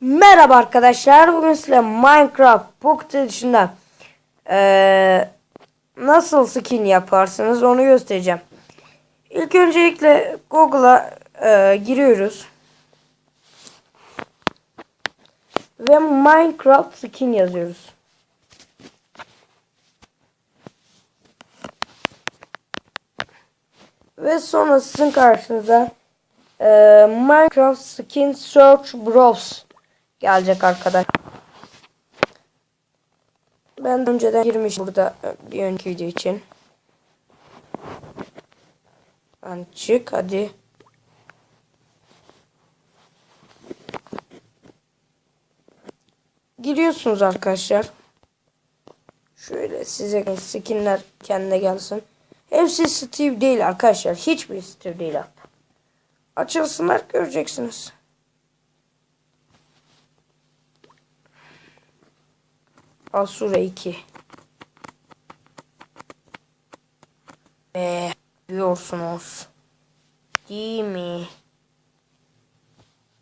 Merhaba arkadaşlar. Bugün size Minecraft Pocket Edition'da eee, nasıl skin yaparsınız onu göstereceğim. İlk öncelikle Google'a eee, giriyoruz. Ve Minecraft skin yazıyoruz. Ve sonra sizin karşınıza eee, Minecraft Skin Search Browse gelecek arkadaş. Ben önceden girmiş burada bir önceki video için. Ben çık hadi. Giriyorsunuz arkadaşlar. Şöyle size skinler kendine gelsin. Hepsi Steve değil arkadaşlar. Hiçbir Steve değil. Açılsınlar göreceksiniz. Asura 2. Ve diyorsunuz. Değil mi?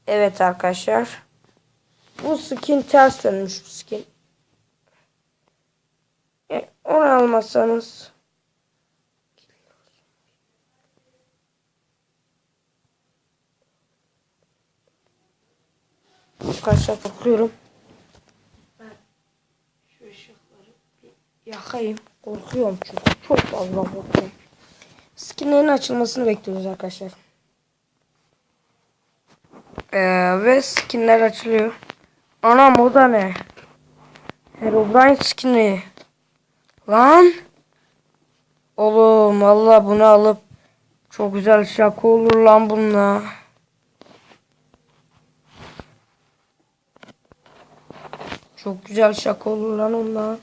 Evet arkadaşlar. Bu skin ters dönmüş bu skin. E, onu almazsanız Arkadaşlar korkuyorum. Ben şu ışıkları bir yakayım. Korkuyorum çünkü. Çok fazla korkuyorum. Skinlerin açılmasını bekliyoruz arkadaşlar. Ee, ve skinler açılıyor. Anam o da ne? Herobrine skini. Lan. Oğlum valla bunu alıp çok güzel şaka olur lan bununla. Çok güzel şaka olur lan onunla.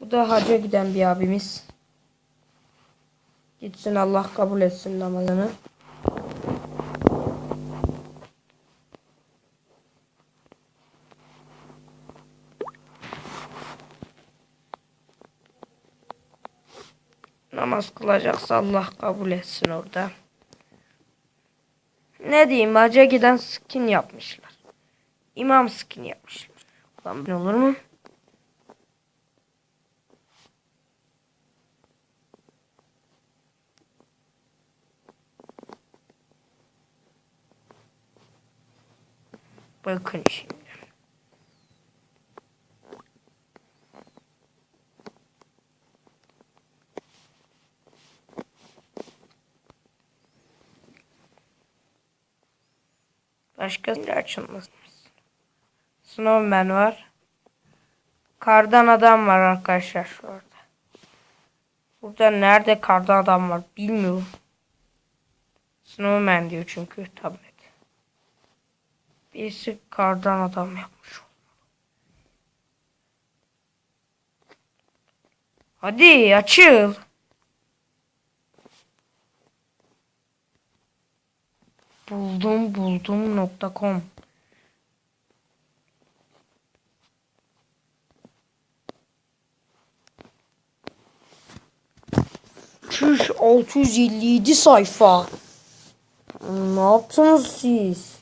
Bu da hacca giden bir abimiz. Gitsin Allah kabul etsin namazını. Namaz kılacaksa Allah kabul etsin orada. Ne diyeyim hacca giden skin yapmışlar. İmam skin yapmışlar. Ulan olur mu? Bakın şimdi. Başka bir açılmaz. Snowman var. Kardan adam var arkadaşlar orada. Burada nerede kardan adam var bilmiyorum. Snowman diyor çünkü tablet. Birisi kardan adam yapmış. Hadi açıl. Buldum buldum nokta com. Çüş 657 sayfa. Ne yaptınız siz?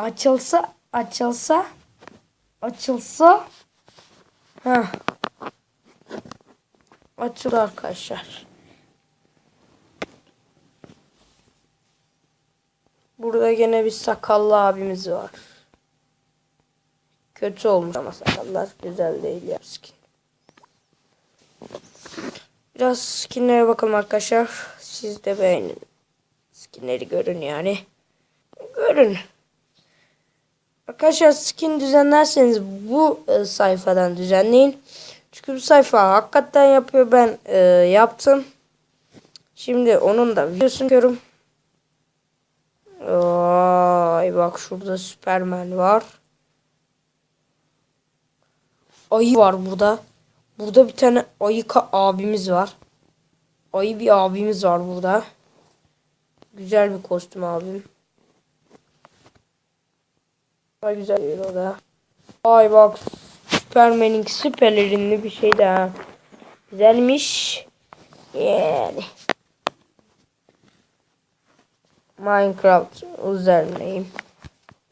Açılsa, açılsa, açılsa. Heh. Açıldı arkadaşlar. Burada gene bir sakallı abimiz var. Kötü olmuş ama sakallar güzel değil ya skin. Biraz skinlere bakalım arkadaşlar. Siz de beğenin. Skinleri görün yani. Görün. Arkadaşlar skin düzenlerseniz bu e, sayfadan düzenleyin. Çünkü bu sayfa hakikaten yapıyor. Ben e, yaptım. Şimdi onun da videosunu görüyorum. Ay bak şurada Superman var. Ayı var burada. Burada bir tane ayı abimiz var. Ayı bir abimiz var burada. Güzel bir kostüm abim. Daha güzel bir da. Ay bak Superman'in süperlerinde bir şey daha. Güzelmiş. Yani. Minecraft üzerindeyim.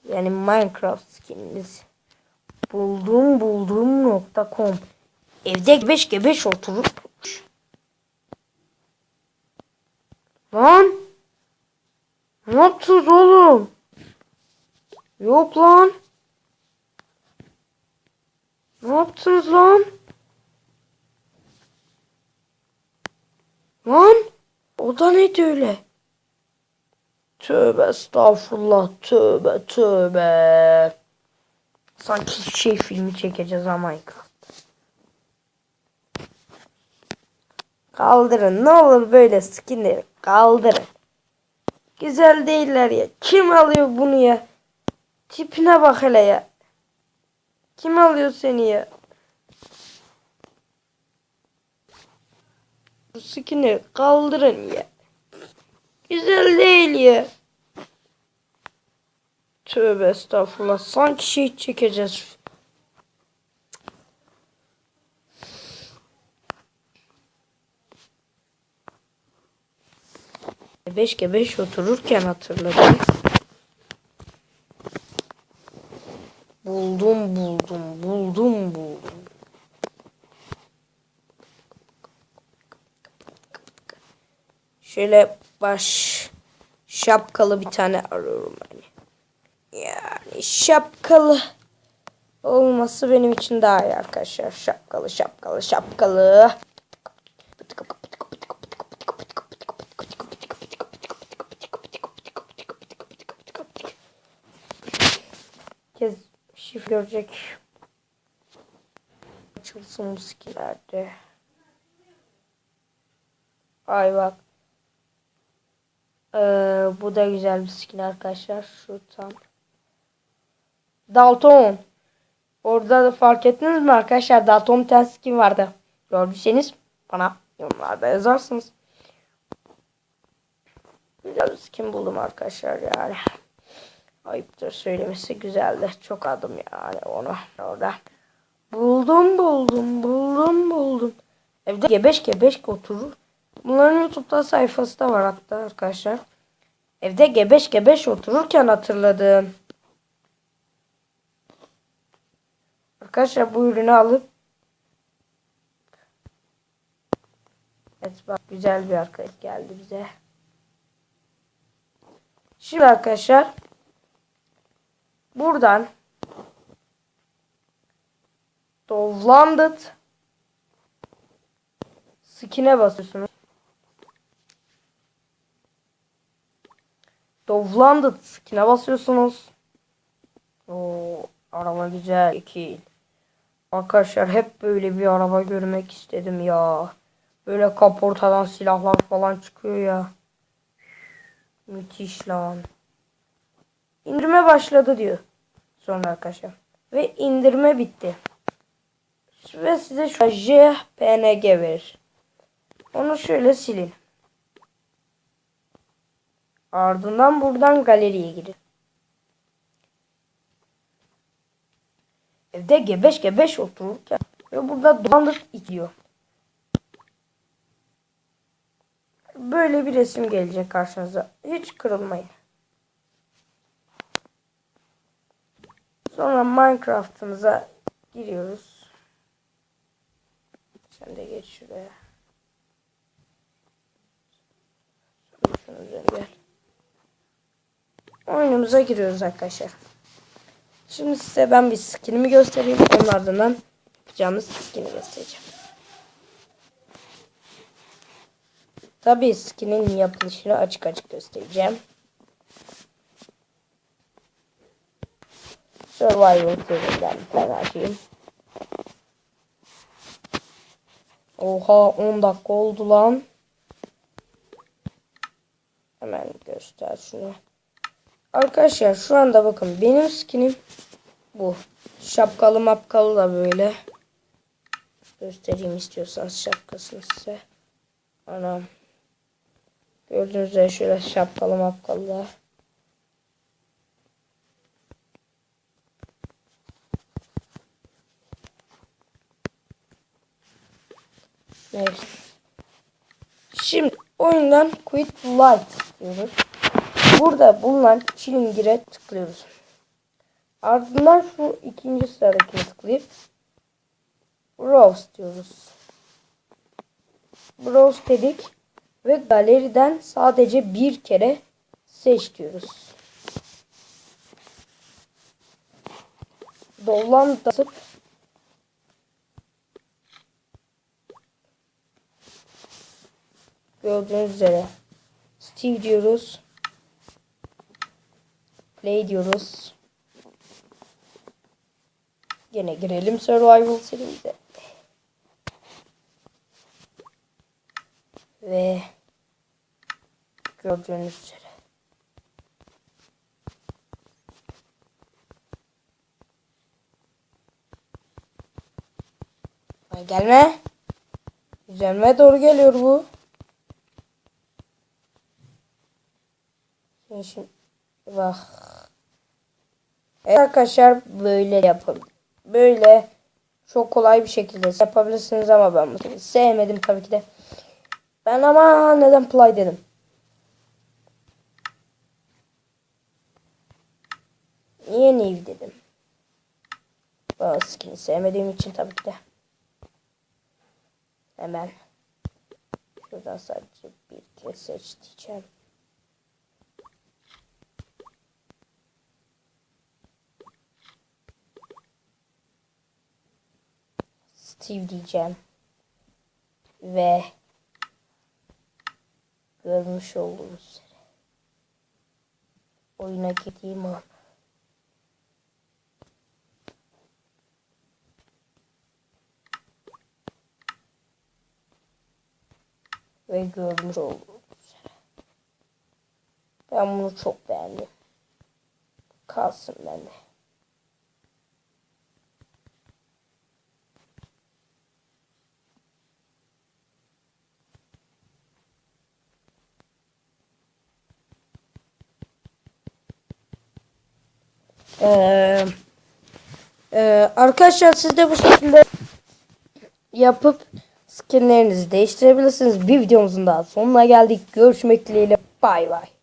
Yani Minecraft skininiz. Buldum buldum nokta com. Evde gebeş gebeş oturup. Lan. Ne yaptınız oğlum? Yok lan. Ne yaptınız lan? Lan. O da neydi öyle? Tövbe estağfurullah. Tövbe tövbe. Sanki şey filmi çekeceğiz ama. Kaldırın ne olur böyle skinleri kaldırın. Güzel değiller ya. Kim alıyor bunu ya? Tipine bak hele ya. Kim alıyor seni ya? Bu skinleri kaldırın ya. Güzel değil ya. Tövbe estağfurullah. Sanki şey çekeceğiz. Beşke beş otururken hatırladım. Buldum buldum buldum buldum. Şöyle baş şapkalı bir tane arıyorum hani. Yani şapkalı olması benim için daha iyi arkadaşlar. Şapkalı şapkalı şapkalı. kez şif görecek. Açılsın bu skillerde. Ay bak. Ee, bu da güzel bir skin arkadaşlar. Şu tam. Dalton. Orada da fark ettiniz mi arkadaşlar? Dalton bir skin vardı. Gördüyseniz bana yorumlarda yazarsınız. Güzel bir skin buldum arkadaşlar yani. Ayıptır söylemesi güzeldi. Çok adım yani onu orada. Buldum buldum buldum buldum. Evde gebeş gebeş oturur. Bunların YouTube'da sayfası da var hatta arkadaşlar. Evde gebeş gebeş otururken hatırladım. Arkadaşlar bu ürünü alıp Evet bak güzel bir arkadaş geldi bize. Şimdi arkadaşlar buradan Dovlanded Skin'e basıyorsunuz. Dovlanded Skin'e basıyorsunuz. Oo, araba güzel. İki. Arkadaşlar hep böyle bir araba görmek istedim ya. Böyle kaportadan silahlar falan çıkıyor ya. Müthiş lan. İndirme başladı diyor. Sonra arkadaşlar. Ve indirme bitti. Ve size şu JPNG verir. Onu şöyle silin. Ardından buradan galeriye girin. Evde gebeş gebeş otururken ve burada dolandır itiyor. Böyle bir resim gelecek karşınıza. Hiç kırılmayın. Sonra Minecraft'ımıza giriyoruz. Sen de geç şuraya. Gel. Oyunumuza giriyoruz arkadaşlar. Şimdi size ben bir skinimi göstereyim. Onun ardından yapacağımız skini göstereceğim. Tabii skinin yapılışını açık açık göstereceğim. Survival serinden ben açayım. Oha 10 dakika oldu lan. Hemen göster şunu. Arkadaşlar şu anda bakın benim skinim bu. Şapkalı mapkalı da böyle. Göstereyim istiyorsanız şapkasını size. Anam. Gördüğünüz üzere şöyle şapkalı mapkalı da. Neyse. Şimdi oyundan Quit Light diyoruz. Burada bulunan çilingire tıklıyoruz. Ardından şu ikinci sıradakine tıklayıp Browse diyoruz. Browse dedik ve galeriden sadece bir kere seç diyoruz. Dolan basıp gördüğünüz üzere Steve diyoruz. Play diyoruz. Yine girelim Survival serimize. Ve gördüğünüz üzere. Gelme. Üzerime doğru geliyor bu. Şimdi, şimdi bak. Evet arkadaşlar böyle yapalım. Böyle çok kolay bir şekilde yapabilirsiniz ama ben sevmedim tabii ki de. Ben ama neden play dedim. Niye Neve dedim. Bu skin'i sevmediğim için tabii ki de. Hemen. Şuradan sadece bir kez seç diyeceğim. Steve diyeceğim. Ve görmüş olduğunuz üzere oyuna girdiğim an ve görmüş olduğunuz üzere ben bunu çok beğendim. Kalsın bende. Ee, e, arkadaşlar siz de bu şekilde yapıp skinlerinizi değiştirebilirsiniz. Bir videomuzun daha sonuna geldik. Görüşmek dileğiyle. Bay bay.